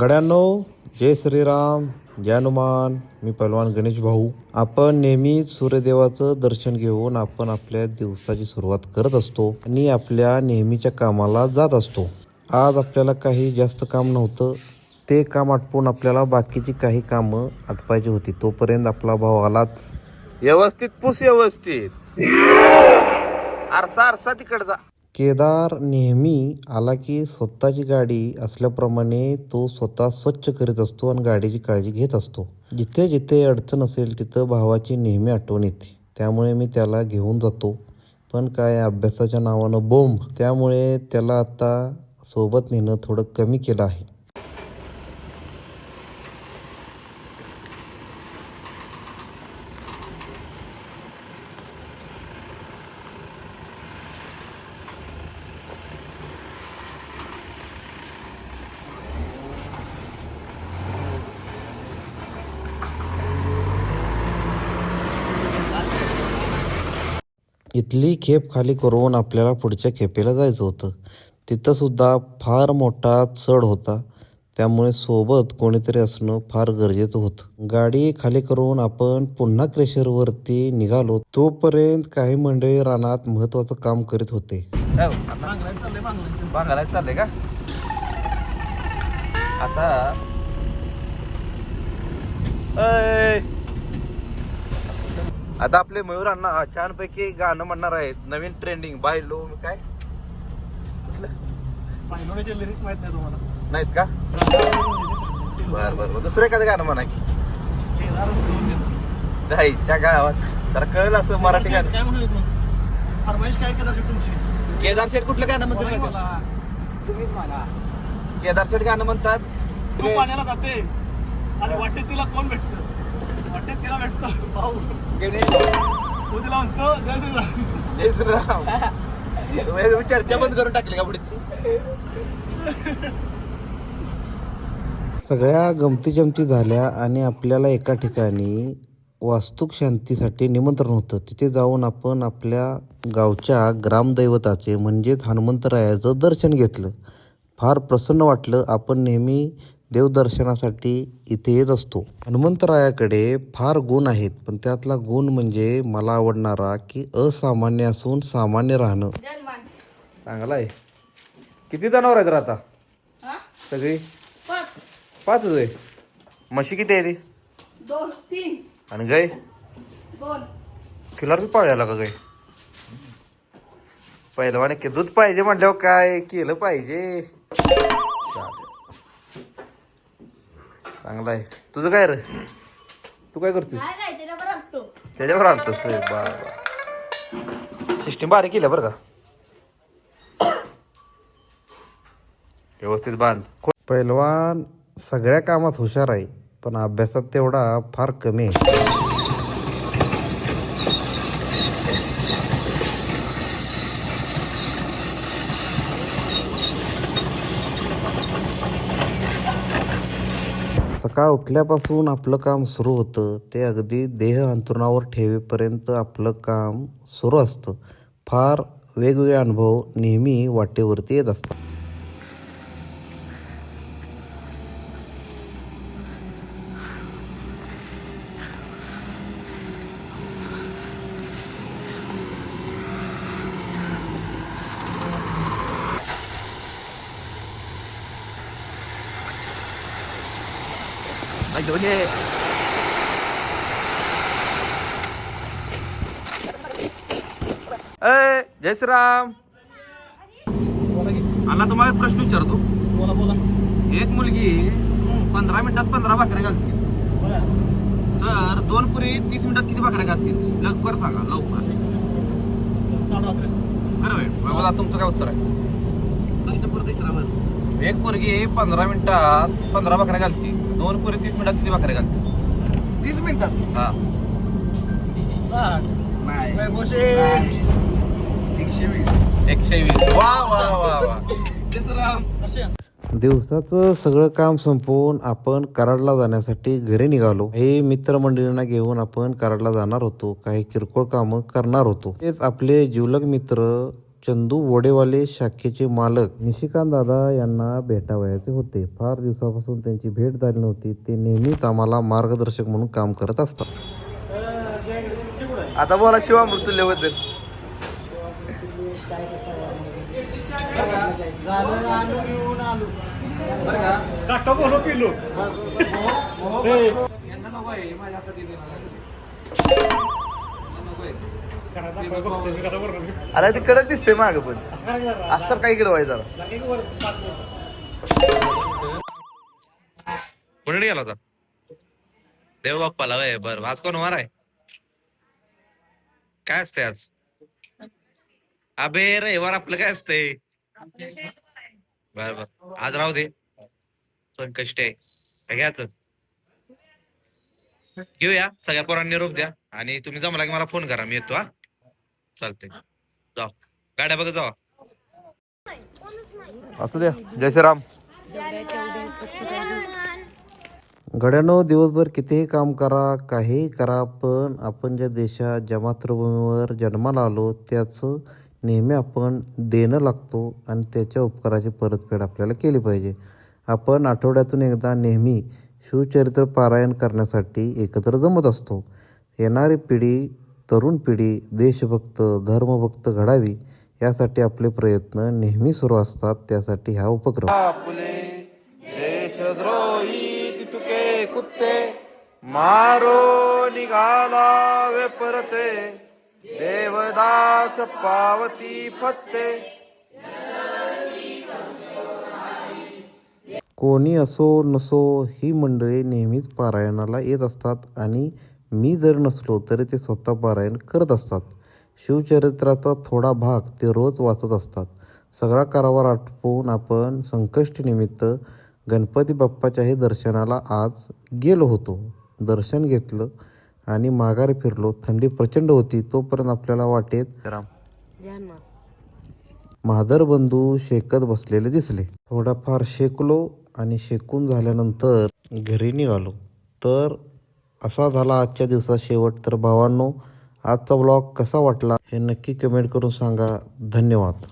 गड्यांनो जय श्रीराम जय हनुमान. मी पहलवान गणेश भाऊ. आपण नेहमीच सूर्यदेवाचं दर्शन घेऊन आपण आपल्या दिवसाची सुरुवात करत असतो आणि आपल्या नेहमीच्या कामाला जात असतो. आज आपल्याला काही जास्त काम नव्हतं. ते काम आटपून आपल्याला बाकीची काही कामं आटपायची होती. तोपर्यंत आपला भाऊ आलाच. व्यवस्थित पुस व्यवस्थित. आरसा आरसा तिकडचा केदार नेहमी आला की स्वतःची गाडी असल्याप्रमाणे तो स्वतः स्वच्छ करीत असतो आणि गाडीची काळजी घेत असतो. जिथे जिथे अडचण असेल तिथं भावाची नेहमी आठवण येते. त्यामुळे मी त्याला घेऊन जातो. पण काय अभ्यासाच्या नावानं बोंब? त्यामुळे त्याला आता सोबत नेणं थोडं कमी केलं आहे. इथली खेप खाली करून आपल्याला पुढच्या खेपेला जायचं होतं. तिथंसुद्धा फार मोठा चढ होता. त्यामुळे सोबत कोणीतरी असणं फार गरजेचं होतं. गाडी खाली करून आपण पुन्हा क्रेशरवरती निघालो. तोपर्यंत काही मंडळी रानात महत्वाचं काम करीत होते. चाललंय का? आता आता आपले मयूर अण्णा छानपैकी गाणं म्हणणार आहेत. नवीन ट्रेंडिंग बाय लो काय? पायनोळीचे लिरिक्स माहीत नाही तुम्हाला. नाहीत का? बर बर बर. दुसरं एखादं गाणं म्हणा की. जायच्या गावात. तर कळलं असं मराठी गाणं. काय म्हणू फरमाईश काय तुमची? केदार शेठ कुठलं गाणं म्हणतात. तुम्हीच मला केदार शेठ गाणं म्हणतात. तू पाण्याला जाते. आणि वाटेत तिला कोण भेटत? वाटेत तिला भेटतो. चर्चा बंद करून टाकली का पुढची सगळ्या गमती जमती झाल्या आणि आपल्याला एका ठिकाणी वास्तुक शांतीसाठी निमंत्रण होतं. तिथे जाऊन आपण आपल्या गावच्या ग्रामदैवताचे म्हणजेच हनुमंतरायाचं दर्शन घेतलं. फार प्रसन्न वाटलं. आपण नेहमी देवदर्शनासाठी इथे येत असतो. हनुमंतरायाकडे फार गुण आहेत पण त्यातला गुण म्हणजे मला आवडणारा की असामान्य असून सामान्य राहणं. चांगला आहे किती जनावर आहेत आता? हा? सगळी? पाच. पाच आहे म्हशी किती आहे ती आणि गाय? किलर बी पाळायला का गाय. पहिलवाने की दूध पाहिजे म्हटल्यावर काय केलं पाहिजे. चांगलं आहे. तुझं काय रे? तू काय करतोस? त्याच्यावर आलतोस होय, बर बर सिस्टीम बारीक केलं बरं का? व्यवस्थित बांध. पैलवान सगळ्या कामात हुशार आहे पण अभ्यासात तेवढा फार कमी आहे. सकाळ उठल्यापासून आपलं काम सुरू होतं ते अगदी देह अंतरुणावर ठेवेपर्यंत आपलं काम सुरू असतं. फार वेगवेगळे अनुभव नेहमी वाटेवरती येत असतात. अय जय श्रीराम अण्णा तुम्हाला एक प्रश्न विचारतो. बोला बोला. एक मुलगी पंधरा मिनिटात पंधरा भाकऱ्या घालते. तर दोन पुरी तीस मिनिटात किती भाकऱ्या घालतील? लवकर सांगा लवकर. खरं बघा तुमचं काय उत्तर आहे? प्रश्न एक पोरगी पंधरा मिनिटात पंधरा भाकऱ्या घालते. दोन पुरी तीस मिनिटात किती भाकऱ्या घालते तीस मिनिटात? हा. साठ. नाही. एकशे वीस एकशे वीस वा वा वा वा कसे दिवसाचं सगळं काम संपवून आपण कराडला जाण्यासाठी घरी निघालो. हे मित्रमंडळींना घेऊन आपण कराडला जाणार होतो. काही किरकोळ कामं करणार होतो. तेच आपले जिवलग मित्र चंदू वडेवाले शाखेचे मालक. निशिकांत दादा यांना भेटावयाचे होते. फार दिवसापासून त्यांची भेट झाली नव्हती. ते नेहमीच आम्हाला मार्गदर्शक म्हणून काम करत असतात. आता बोला शिवामृत्यूल्याबद्दल पिलो आता ते कडक दिसते माग पण. असं काही इकडे व्हायचं? कोणी गेला होता? देव बाप्पाला वय बर. आज कोण वार आहे काय असते आज? अबे रविवार आपलं काय असतंय? बर बर. आज राहू दे. संकष्ट आहे. काय घ्यायचं घेऊया. सगळ्या पोरांनी निरोप द्या. आणि तुम्ही जमला की मला फोन करा. मी येतो हा. चालते जाऊ. गाड्या बघा जावा. असू द्या. जय श्रीराम. गड्यानो दिवसभर कितीही काम करा काहीही करा पण आपण ज्या देशात ज्या मातृभूमीवर जन्माला आलो त्याचं नेहमी आपण देणं लागतो आणि त्याच्या उपकाराची परतफेड आपल्याला केली पाहिजे. आपण आठवड्यातून एकदा नेहमी शिवचरित्र पारायण करण्यासाठी एकत्र जमत असतो. येणारी पिढी तरुण पिढी देशभक्त धर्मभक्त घडावी यासाठी आपले प्रयत्न नेहमी सुरू असतात त्यासाठी हा उपक्रम. देशद्रोही तितुके कुत्ते मारो निघाला वे परते देवदास पावती फत्ते कोणी असो नसो ही मंडळी नेहमीच पारायणाला येत असतात आणि मी जर नसलो तरी ते स्वतः पारायण करत असतात. शिवचरित्राचा थोडा भाग ते रोज वाचत असतात. सगळा कारभार आटोपून आपण संकष्टीनिमित्त गणपती बाप्पाच्याही दर्शनाला आज गेलो होतो. दर्शन घेतलं आणि माघारी फिरलो. थंडी प्रचंड होती तोपर्यंत आपल्याला वाटेत महादर बंधू शेकत बसलेले दिसले. थोडाफार शेकलो आणि शेकून झाल्यानंतर घरी निघालो. तर असा झाला आजच्या दिवसात शेवट. तर भावांनो आजचा ब्लॉग कसा वाटला हे नक्की कमेंट करून सांगा. धन्यवाद.